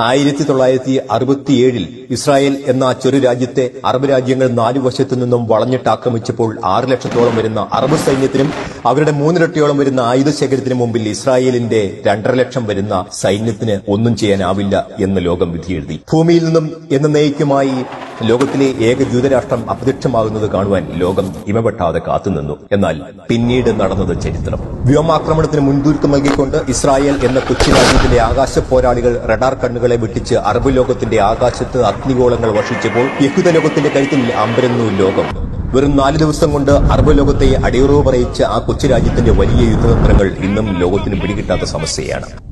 ആയിരത്തി തൊള്ളായിരത്തി അറുപത്തിയേഴിൽ ഇസ്രായേൽ എന്ന ചെറു രാജ്യത്തെ അറബ് രാജ്യങ്ങൾ നാലു വശത്തു നിന്നും വളഞ്ഞിട്ട് ആക്രമിച്ചപ്പോൾ ആറ് ലക്ഷത്തോളം വരുന്ന അറബ് സൈന്യത്തിനും അവരുടെ മൂന്നിരട്ടിയോളം വരുന്ന ആയുധശേഖരത്തിനു മുമ്പിൽ ഇസ്രായേലിന്റെ രണ്ടര ലക്ഷം വരുന്ന സൈന്യത്തിന് ഒന്നും ചെയ്യാനാവില്ല എന്ന് ലോകം വിധിയെഴുതി. ഭൂമിയിൽ നിന്നും എന്നേക്കുമായി ലോകത്തിലെ ഏക ജൂതരാഷ്ട്രം അപ്രത്യക്ഷമാകുന്നത് കാണുവാൻ ലോകം ഇമവെട്ടാതെ കാത്തുനിന്നു. എന്നാൽ പിന്നീട് നടന്നത് ചരിത്രം. വ്യോമാക്രമണത്തിന് മുൻതൂക്കം നൽകിക്കൊണ്ട് ഇസ്രായേൽ എന്ന കൊച്ചി രാജ്യത്തിന്റെ ആകാശ പോരാളികൾ റഡാർ കണ്ണുകളെ വെട്ടിച്ച് അറബ് ലോകത്തിന്റെ ആകാശത്ത് അഗ്നിഗോളങ്ങൾ വർഷിച്ചപ്പോൾ യഹൂദ ലോകത്തിന്റെ കരുത്തിൽ അമ്പരന്നു ലോകം. വെറും നാല് ദിവസം കൊണ്ട് അറബ് ലോകത്തെ അടിയുറവ് പറയിച്ച ആ കൊച്ചു രാജ്യത്തിന്റെ വലിയ യുദ്ധതന്ത്രങ്ങൾ ഇന്നും ലോകത്തിന് പിടികിട്ടാത്ത സമസ്യയാണ്.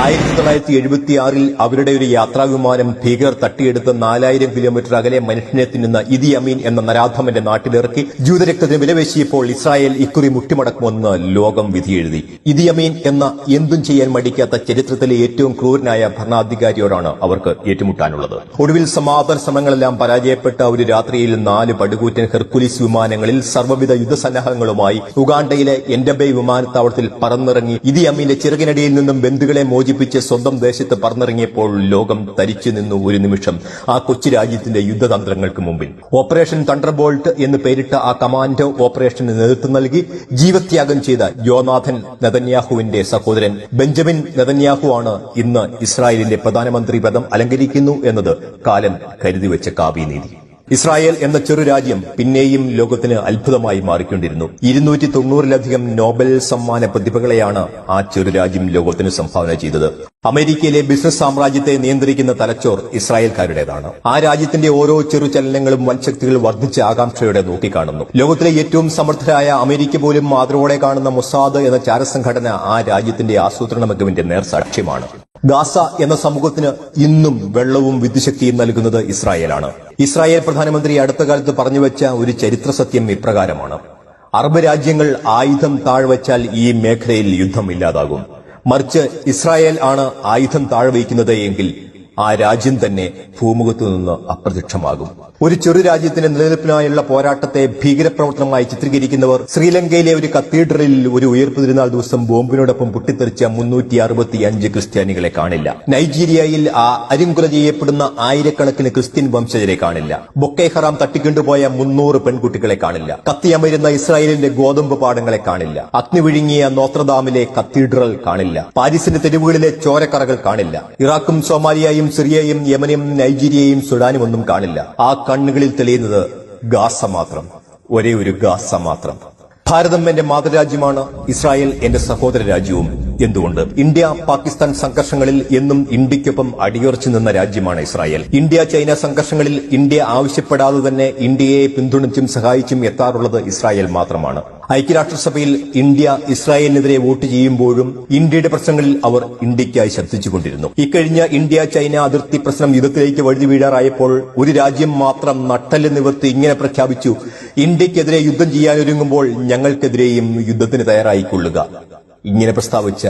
ആയിരത്തി തൊള്ളായിരത്തി എഴുപത്തിയാറിൽ അവരുടെ ഒരു യാത്രാവിമാനം ഭീകരർ തട്ടിയെടുത്ത് നാലായിരം കിലോമീറ്റർ അകലെ മനുഷ്യനെ തിന്നുന്ന ഇതി അമീൻ എന്ന നരാധമന്റെ നാട്ടിലിറക്കി ജൂതരക്തത്തിന് വിലവേശിയപ്പോൾ ഇസ്രായേൽ ഇക്കുറി മുട്ടിമടക്കുമെന്ന് ലോകം വിധിയെഴുതി. ഇതി അമീൻ എന്ന എന്തും ചെയ്യാൻ മടിക്കാത്ത ചരിത്രത്തിലെ ഏറ്റവും ക്രൂരനായ ഭരണാധികാരിയോടാണ് അവർക്ക് ഏറ്റുമുട്ടാനുള്ളത്. ഒടുവിൽ സമാധാന ശ്രമങ്ങളെല്ലാം പരാജയപ്പെട്ട ഒരു രാത്രിയിൽ നാല് പടുകൂറ്റൻ ഹെർക്കുലിസ് വിമാനങ്ങളിൽ സർവവിധ യുദ്ധസന്നാഹങ്ങളുമായി ഉഗാണ്ടയിലെ എൻഡബെ വിമാനത്താവളത്തിൽ പറന്നിറങ്ങി ഇതി അമീന്റെ ചിറകിനടിയിൽ നിന്നും ബന്ധുക്കളെ മോചിപ്പിച്ച് സ്വന്തം ദേശത്ത് പറന്നിറങ്ങിയപ്പോൾ ലോകം തരിച്ചു നിന്നു ഒരു നിമിഷം. ആ കൊച്ചു രാജ്യത്തിന്റെ യുദ്ധതന്ത്രങ്ങൾക്ക് മുമ്പിൽ. ഓപ്പറേഷൻ തണ്ടർബോൾട്ട് എന്ന് പേരിട്ട ആ കമാൻഡോ ഓപ്പറേഷന് നേതൃത്വം നൽകി ജീവത്യാഗം ചെയ്ത യോനാഥൻ നെതന്യാഹുവിന്റെ സഹോദരൻ ബെഞ്ചമിൻ നെതന്യാഹു ആണ് ഇന്ന് ഇസ്രായേലിന്റെ പ്രധാനമന്ത്രി പദം അലങ്കരിക്കുന്നു എന്നത് കാലം കരുതിവെച്ച കാവ്യനീതി. ഇസ്രായേൽ എന്ന ചെറു രാജ്യം പിന്നെയും ലോകത്തിന് അത്ഭുതമായി മാറിക്കൊണ്ടിരുന്നു. ഇരുന്നൂറ്റി തൊണ്ണൂറിലധികം നോബൽ സമ്മാന പ്രതിഭകളെയാണ് ആ ചെറു രാജ്യം ലോകത്തിന് സംഭാവന ചെയ്തത്. അമേരിക്കയിലെ ബിസിനസ് സാമ്രാജ്യത്തെ നിയന്ത്രിക്കുന്ന തലച്ചോർ ഇസ്രായേൽക്കാരുടേതാണ്. ആ രാജ്യത്തിന്റെ ഓരോ ചെറു ചലനങ്ങളും വൻശക്തികൾ വർദ്ധിച്ച ആകാംക്ഷയോടെ നോക്കിക്കാണുന്നു. ലോകത്തിലെ ഏറ്റവും സമർത്ഥരായ അമേരിക്ക പോലും മാതൃകോടെ കാണുന്ന മൊസാദ് എന്ന ചാരസംഘടന ആ രാജ്യത്തിന്റെ ആസൂത്രണ മികവിന്റെ നേർസാക്ഷ്യമാണ്. ഗാസ എന്ന സമൂഹത്തിന് ഇന്നും വെള്ളവും വിദ്യുശക്തിയും നൽകുന്നത് ഇസ്രായേലാണ്. ഇസ്രായേൽ പ്രധാനമന്ത്രി അടുത്ത കാലത്ത് പറഞ്ഞുവെച്ച ഒരു ചരിത്ര സത്യം ഇപ്രകാരമാണ്. അറബ് രാജ്യങ്ങൾ ആയുധം താഴ്വച്ചാൽ ഈ മേഖലയിൽ യുദ്ധം ഇല്ലാതാകും. മറിച്ച് ഇസ്രായേൽ ആണ് ആയുധം താഴ്വയ്ക്കുന്നത് എങ്കിൽ ആ രാജ്യം തന്നെ ഭൂമുഖത്തു നിന്ന് അപ്രത്യക്ഷമാകും. ഒരു ചെറു രാജ്യത്തിന്റെ നിലനിൽപ്പിനായുള്ള പോരാട്ടത്തെ ഭീകരപ്രവർത്തനമായി ചിത്രീകരിക്കുന്നവർ ശ്രീലങ്കയിലെ ഒരു കത്തീഡ്രലിൽ ഒരു ഉയർപ്പ് തിരുനാൾ ദിവസം ബോംബിനോടൊപ്പം പൊട്ടിത്തെറിച്ച മുന്നൂറ്റി അറുപത്തിയഞ്ച് ക്രിസ്ത്യാനികളെ കാണില്ല. നൈജീരിയയിൽ ആ അരിങ്കുല ചെയ്യപ്പെടുന്ന ആയിരക്കണക്കിന് ക്രിസ്ത്യൻ വംശജരെ കാണില്ല. ബൊക്കെ ഹറാം തട്ടിക്കൊണ്ടുപോയ മുന്നൂറ് പെൺകുട്ടികളെ കാണില്ല. കത്തിയമരുന്ന ഇസ്രായേലിന്റെ ഗോതമ്പ് പാടങ്ങളെ കാണില്ല. അഗ്നി വിഴുങ്ങിയ നോത്രദാമിലെ കത്തീഡ്രൽ കാണില്ല. പാരീസിന്റെ തെരുവുകളിലെ ചോരക്കറകൾ കാണില്ല. ഇറാഖും സോമാലിയയും സിറിയയും യമനും നൈജീരിയയും സുഡാനും ഒന്നും കാണില്ല. ആ കണ്ണുകളിൽ തെളിയുന്നത് ഗാസ മാത്രം. ഒരേ ഒരു ഗാസ മാത്രം. ഭാരതം എന്റെ മാതൃരാജ്യമാണ്. ഇസ്രായേൽ എന്റെ സഹോദര രാജ്യവും എന്തുകൊണ്ട്? ഇന്ത്യ പാകിസ്ഥാൻ സംഘർഷങ്ങളിൽ എന്നും ഇന്ത്യക്കൊപ്പം അടിയുറച്ചു നിന്ന രാജ്യമാണ് ഇസ്രായേൽ. ഇന്ത്യ ചൈന സംഘർഷങ്ങളിൽ ഇന്ത്യ ആവശ്യപ്പെടാതെ തന്നെ ഇന്ത്യയെ പിന്തുണച്ചും സഹായിച്ചും എത്താറുള്ളത് ഇസ്രായേൽ മാത്രമാണ്. ഐക്യരാഷ്ട്രസഭയിൽ ഇന്ത്യ ഇസ്രായേലിനെതിരെ വോട്ട് ചെയ്യുമ്പോഴും ഇന്ത്യയുടെ പ്രശ്നങ്ങളിൽ അവർ ഇന്ത്യയ്ക്കായി ശബ്ദിച്ചുകൊണ്ടിരുന്നു ഇക്കഴിഞ്ഞ ഇന്ത്യ ചൈന അതിർത്തി പ്രശ്നം യുദ്ധത്തിലേക്ക് വഴുതി വീഴാറായപ്പോൾ ഒരു രാജ്യം മാത്രം നട്ടൽ നിവർത്തി ഇങ്ങനെ പ്രഖ്യാപിച്ചു ഇന്ത്യക്കെതിരെ യുദ്ധം ചെയ്യാനൊരുങ്ങുമ്പോൾ ഞങ്ങൾക്കെതിരെയും യുദ്ധത്തിന് തയ്യാറായിക്കൊള്ളുക. ഇങ്ങനെ പ്രസ്താവിച്ച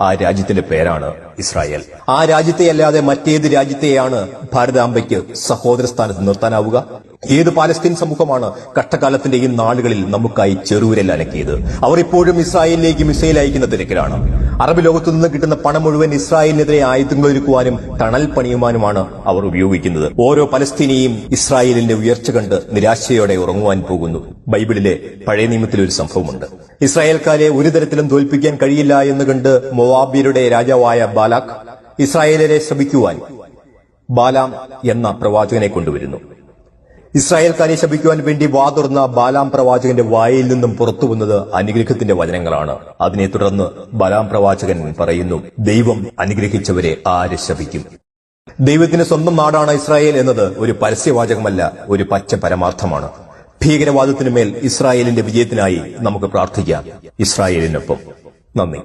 ആ രാജ്യത്തിന്റെ പേരാണ് ഇസ്രായേൽ. ആ രാജ്യത്തെ അല്ലാതെ മറ്റേത് രാജ്യത്തെയാണ് ഭാരതാംബയ്ക്ക് സഹോദര സ്ഥാനത്ത് നിർത്താനാവുക. ഏത് പാലസ്തീൻ സമൂഹമാണ് കഷ്ടകാലത്തിന്റെ ഈ നാളുകളിൽ നമുക്കായി ചെറുവിരൽ അലക്കിയത്? അവർ ഇപ്പോഴും ഇസ്രായേലിലേക്ക് മിസൈൽ അയക്കുന്ന തിരക്കിലാണ്. അറബ് ലോകത്തു നിന്ന് കിട്ടുന്ന പണം മുഴുവൻ ഇസ്രായേലിനെതിരെ ആയുധങ്ങൾ ഒരുക്കുവാനും തണൽ പണിയുവാനുമാണ് അവർ ഉപയോഗിക്കുന്നത്. ഓരോ പലസ്തീനിയും ഇസ്രായേലിന്റെ ഉയർച്ച കണ്ട് നിരാശയോടെ ഉറങ്ങുവാൻ പോകുന്നു. ബൈബിളിലെ പഴയ നിയമത്തിൽ ഒരു സംഭവമുണ്ട്. ഇസ്രായേൽക്കാരെ ഒരു തരത്തിലും തോൽപ്പിക്കാൻ കഴിയില്ല എന്ന് കണ്ട് മൊവാബിയരുടെ രാജാവായ ബാലാഖ് ഇസ്രായേലരെ ശ്രമിക്കുവാൻ ബാലാം എന്ന പ്രവാചകനെ കൊണ്ടുവരുന്നു. ഇസ്രായേൽക്കാരെ ശപിക്കുവാൻ വേണ്ടി വാതുറന്ന ബാലാം പ്രവാചകന്റെ വായിൽ നിന്നും പുറത്തു വന്നത് അനുഗ്രഹത്തിന്റെ വചനങ്ങളാണ്. അതിനെ തുടർന്ന് ബാലാം പ്രവാചകൻ പറയുന്നു ദൈവം അനുഗ്രഹിച്ചവരെ ആര് ശപിക്കും? ദൈവത്തിന്റെ സ്വന്തം നാടാണ് ഇസ്രായേൽ എന്നത് ഒരു പരസ്യവാചകമല്ല ഒരു പച്ച പരമാർത്ഥമാണ്. ഭീകരവാദത്തിനുമേൽ ഇസ്രായേലിന്റെ വിജയത്തിനായി നമുക്ക് പ്രാർത്ഥിക്കാം. ഇസ്രായേലിനൊപ്പം. നന്ദി.